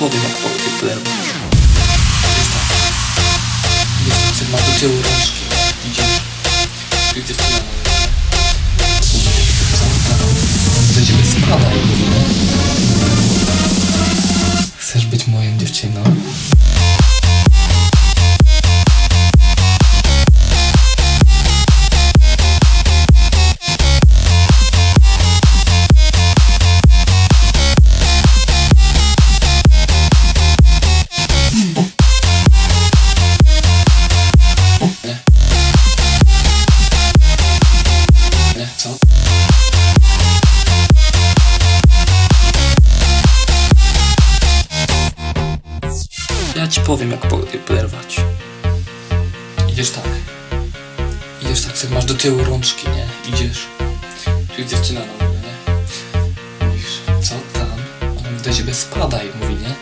powiem jak poderwać. Jest tak. Dziewczynce ma do tyłu rączki. Tam? Do ciebie spada? Chcesz być moją dziewczyną? Ja ci powiem, jak po- poderwać. Idziesz tak. Idziesz tak, sobie masz do tyłu rączki, nie? Idziesz. Tu jest dziewczyna na mnie, nie? Mówisz, co tam? Ona mówi do ciebie, spadaj, mówi, nie?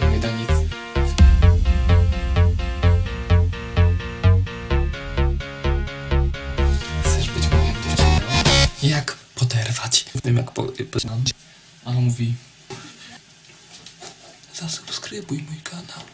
Ja mówię do niej, Chcesz być moją dziewczyną? Jak poderwać? Wiem jak po... po- A за мой канал.